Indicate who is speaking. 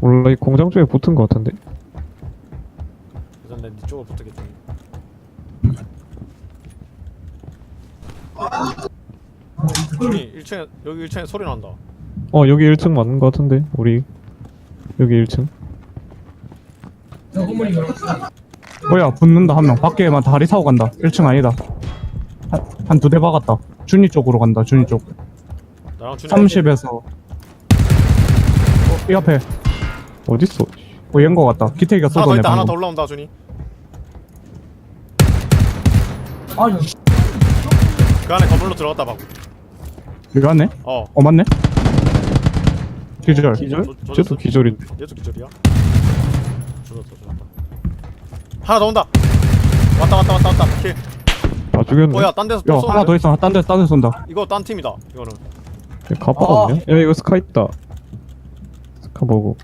Speaker 1: 몰라 이 공장 쪽에 붙은 거 같은데?
Speaker 2: 일단 내네 쪽으로 붙겠지. 준이 1층에 여기 1층에 소리 난다.
Speaker 1: 어 여기 1층 맞는 거 같은데 우리. 여기 1층.
Speaker 3: 뭐야 붙는다 한 명. 밖에만 다리 타고 간다. 1층 아니다. 한 두 대 박았다. 준이 쪽으로 간다 준이 쪽.
Speaker 2: 나랑 준이
Speaker 3: 30에서 어, 이 앞에.
Speaker 1: 어딨어?
Speaker 3: 어, 얘인 거 같다. 기태기가
Speaker 2: 하나 더
Speaker 3: 쏘더네
Speaker 2: 있다. 하나 더 올라온다 준이. 그 안에 건물로 들어갔다 봐
Speaker 3: 이거 안네?
Speaker 2: 어.
Speaker 3: 어 맞네. 기절.
Speaker 1: 기절?
Speaker 2: 저- 저-
Speaker 1: 쟤도
Speaker 2: 저-
Speaker 1: 기절인데.
Speaker 2: 얘도 기절이야? 죽었어 죽었다. 하나 더 온다. 왔다 왔다 왔다 왔다. 킬
Speaker 1: 다 죽였네.
Speaker 2: 어야 딴 데서
Speaker 3: 또야
Speaker 2: 쏘는데?
Speaker 3: 하나 더 있어. 딴 데서 딴 데서 쏜다.
Speaker 2: 이거 딴 팀이다 이거는.
Speaker 1: 가파 없냐? 야 이거 스카 있다 스카 보고